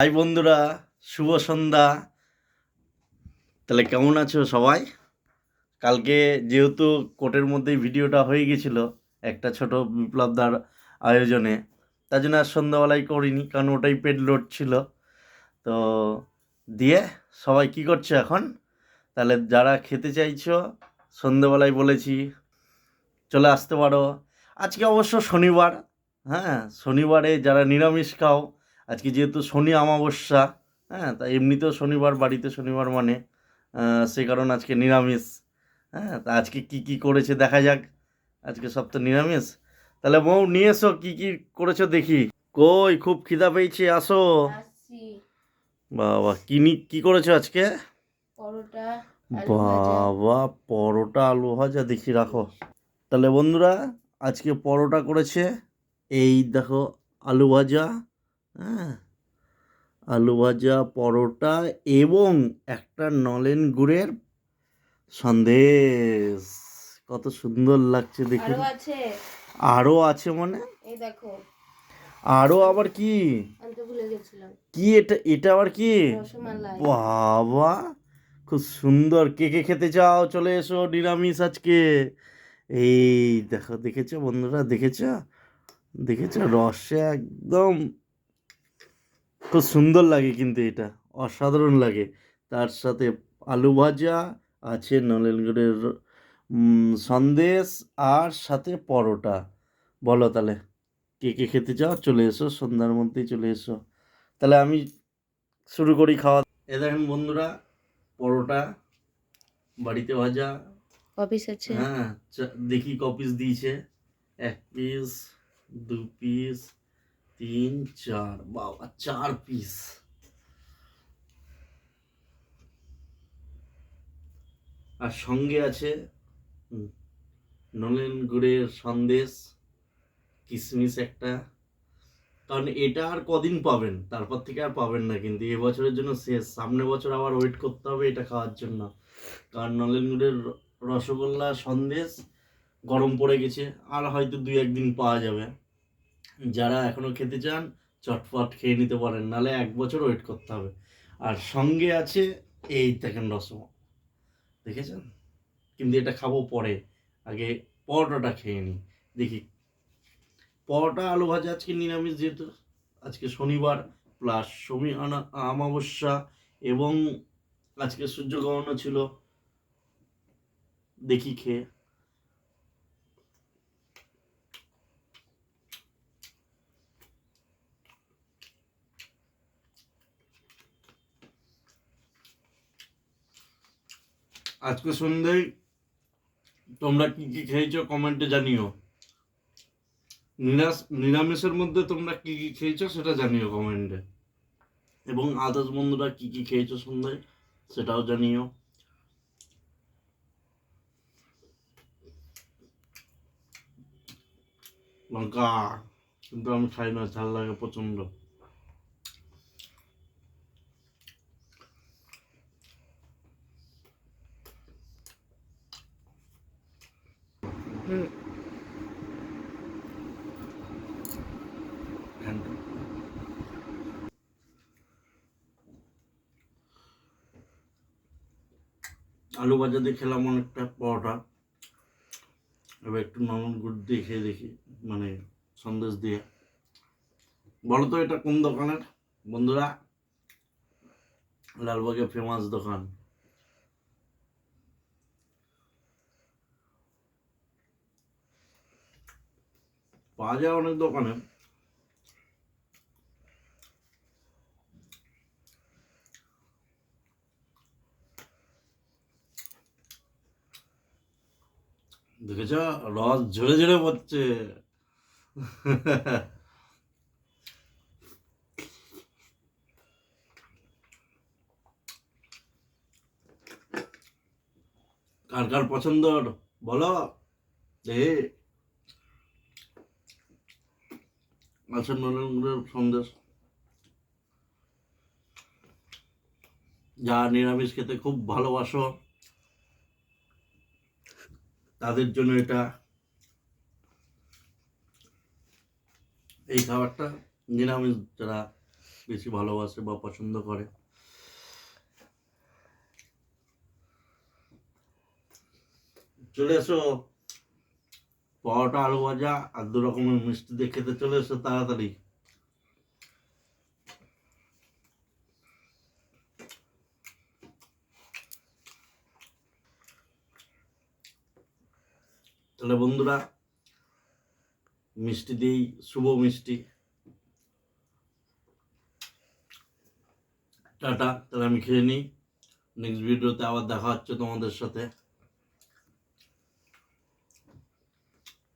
High বন্ধুরা, শুভ সন্ধ্যা। তাহলে কেমন আছো সবাই? কালকে যেহেতু কোর্টের মধ্যেই ভিডিওটা হয়ে গেছিল একটা ছোট বিপ্লবদার আয়োজনে, তার জন্য আর সন্ধ্যাবেলায় করিনি, কারণ ওটাই পেট লোড ছিল। তো দিয়ে সবাই কি করছে এখন? তাহলে যারা খেতে চাইছো, সন্ধ্যেবেলায় বলেছি, চলে আসতে পারো। আজকে অবশ্য শনিবার হ্যাঁ শনিবারে যারা নিরামিষ খাও আজকে যেহেতু শনি অমাবস্যা হ্যাঁ তা এমনিতেও শনিবার বাড়িতে শনিবার মানে সে কারণ আজকে নিরামিষ হ্যাঁ তা আজকে কি কি করেছে দেখা যাক আজকে সব তো নিরামিষ। তাহলে বউ নিয়ে এসো কী কী করেছ দেখি। কই খুব খিদা পেয়েছি আসো। বাবা কি নি কি করেছ আজকে? পরোটা বাবা পরোটা আলু ভাজা দেখি রাখো। তাহলে বন্ধুরা আজকে পরোটা করেছে এই দেখো আলু ভাজা হ্যাঁ আলু ভাজা পরোটা এবং একটা নলেন গুড়ের সন্দেশ। কত সুন্দর লাগছে দেখে। আরও আছে। আরও আছে মানে? আরও আবার কি? কি এটা? এটা আবার কি? বাবা খুব সুন্দর। কে কে খেতে চাও? চলে এসো নিরামিষ আজকে। এই দেখো দেখেছ বন্ধুরা? দেখেছ? দেখেছ? রসে একদম খুব সুন্দর লাগে কিন্তু এটা অসাধারণ লাগে। তার সাথে আলু ভাজা আছে নলেন গুড়ের সন্দেশ আর সাথে পরোটা। বলো তাহলে কে কে খেতে চাও? চলে এসো সন্ধ্যার মধ্যেই চলে এসো। তাহলে আমি শুরু করি খাওয়া। এ দেখেন বন্ধুরা পরোটা বাড়িতে ভাজা। অফিস আছে? হ্যাঁ দেখি কপিস দিয়েছে। এক পিস দু পিস তিন, চার, বাবা, চার পিস আর সঙ্গে আছে নলেন গুড়ের সন্দেশ কিশমিশ একটা। কারণ এটা আর কদিন পাবেন, তারপর থেকে আর পাবেন না কিন্তু। এ বছরের জন্য শেষ, সামনে বছর আবার ওয়েট করতে হবে এটা খাওয়ার জন্য। কারণ নলেন গুড়ের রসগোল্লা, সন্দেশ গরম পড়ে গেছে, আর হয়তো দুই একদিন পাওয়া যাবে। যারা এখনও খেতে চান, চটপট খেয়ে নিতে পারেন, নালে এক বছর ওয়েট করতে হবে। আর সঙ্গে আছে এই দেখেন রসম দেখেছেন? কিন্তু এটা খাব পরে। আগে পরোটাটা খেয়ে নিই। দেখি। পরোটা, আলু ভাজা, আজকে নিরামিষ যেহেতু, আজকে শনিবার প্লাস সমী আনা- অমাবস্যা এবং আজকে সূর্যগ্রহণও ছিল। দেখি খেয়ে। আজকে সন্ধ্যায় তোমরা কি কি খেয়েছো কমেন্টে জানিও। নিরামিষের মধ্যে তোমরা কি কি খেয়েছো সেটা জানিও কমেন্টে। এবং আদার্স বন্ধুরা কি কি খেয়েছো সন্ধ্যায় সেটাও জানিও। লঙ্কা, কিন্তু আমি খাই না, ঝাল লাগে প্রচণ্ড আলু ভাজা দিয়ে খেলাম অনেকটা পরোটা। এবার একটু নরম গুড় দিয়ে খেয়ে দেখি মানে সন্দেশ দিয়ে। বলো তো এটা কোন দোকানের? বন্ধুরা, লালবাগে ফেমাস দোকান। পাওয়া যায় অনেক দোকানে। দেখেছ? রস ঝরে ঝরে পড়ছে। কার কার পছন্দ? বলো। এ আচ্ছা নলেন সন্দেশ। যা নিরামিষ খেতে খুব ভালোবাসো, তাদের জন্য এটা। এই খাবারটা নিরামিষ যারা বেশি ভালোবাসে বা পছন্দ করে। চলে এসো। পরোটা, আলু ভাজা আর দু রকমের মিষ্টি দিয়ে খেতে চলে এসো তাড়াতাড়ি। তাহলে বন্ধুরা, মিষ্টি দিয়েই শুভ মিষ্টি। টাটা, তাহলে আমি খেয়ে নিই। নেক্সট ভিডিওতে আবার দেখা হচ্ছে তোমাদের সাথে।